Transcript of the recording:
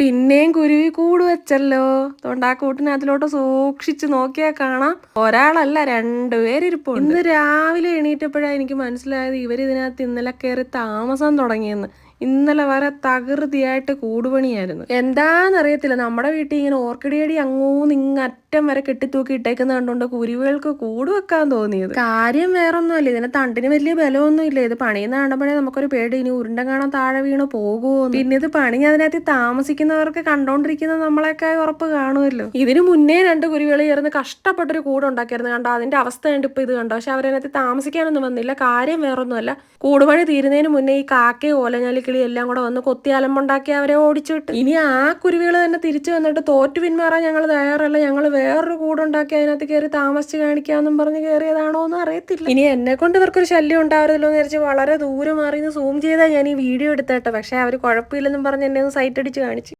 പിന്നെയും കുരുവി കൂട് വെച്ചല്ലോ. അതുകൊണ്ട് ആ കൂട്ടിനകത്തിലോട്ട് സൂക്ഷിച്ച് നോക്കിയാൽ കാണാം. ഒരാളല്ല രണ്ടുപേരിപ്പുണ്ട് ഇന്ന് രാവിലെ എണീറ്റപ്പോഴാണ് എനിക്ക് മനസ്സിലായത് ഇവർ ഇതിനകത്ത് ഇന്നലെ കയറി താമസം തുടങ്ങിയെന്ന്. ഇന്നലെ വരെ തകൃതിയായിട്ട് കൂടുപണിയായിരുന്നു. എന്താന്നറിയത്തില്ല. നമ്മുടെ വീട്ടിൽ ഇങ്ങനെ ഓർക്കിഡിയടി നിങ്ങ ഇങ്ങറ്റം വരെ കെട്ടിത്തൂക്കി ഇട്ടേക്കുന്ന കണ്ടുകൊണ്ട് കുരുവികൾക്ക് കൂട് വെക്കാൻ തോന്നിയത്. കാര്യം വേറൊന്നുമല്ല. ഇതിന് തണ്ടിന് വലിയ ബലമൊന്നും ഇല്ല. ഇത് പണിയുന്ന കണ്ടപ്പോഴേ നമുക്കൊരു പേടി. ഇനി ഉരുണ്ട കാണാൻ താഴെ വീണ് പോകുമോ പിന്നെ ഇത് പണി അതിനകത്ത് താമസിക്കുന്നവർക്ക് കണ്ടോണ്ടിരിക്കുന്ന നമ്മളെയൊക്കെ ഉറപ്പ് കാണുമല്ലോ. ഇതിന് മുന്നേ രണ്ട് കുരുവികൾ ചേർന്ന് കഷ്ടപ്പെട്ടൊരു കൂട് ഉണ്ടാക്കിയിരുന്നു കണ്ടോ? അതിന്റെ അവസ്ഥ കണ്ട് ഇപ്പൊ ഇത് കണ്ടോ? പക്ഷെ അവരതിനകത്ത് താമസിക്കാനൊന്നും വന്നില്ല. കാര്യം വേറൊന്നുമല്ല. കൂടുപണി തീരുന്നതിന് മുന്നേ ഈ കാക്കയും ഓലഞ്ഞാലിക്കിളി എല്ലാം കൂടെ വന്ന് കൊത്തി അലമ്പുണ്ടാക്കി അവരെ ഓടിച്ചു വിട്ടു. ഇനി ആ കുരുവികൾ തന്നെ തിരിച്ചു വന്നിട്ട് തോറ്റു പിന്മാറാൻ ഞങ്ങൾ തയ്യാറല്ല. ഞങ്ങൾ വേറൊരു കൂടുണ്ടാക്കി അതിനകത്ത് കയറി താമസിച്ച് കാണിക്കാന്നും പറഞ്ഞ് കയറിയതാണോ എന്ന് അറിയത്തില്ല. ഇനി എന്നെ കൊണ്ട് ഇവർക്കൊരു ശല്യം ഉണ്ടാവരുതല്ലോ എന്ന് വിചാരിച്ച് വളരെ ദൂരെ മാറി സൂം ചെയ്താൽ ഞാൻ ഈ വീഡിയോ എടുത്തേട്ടെ പക്ഷെ അവർ കുഴപ്പമില്ലെന്നും പറഞ്ഞ് എന്നെ ഒന്ന് സൈറ്റ് അടിച്ച് കാണിച്ചു.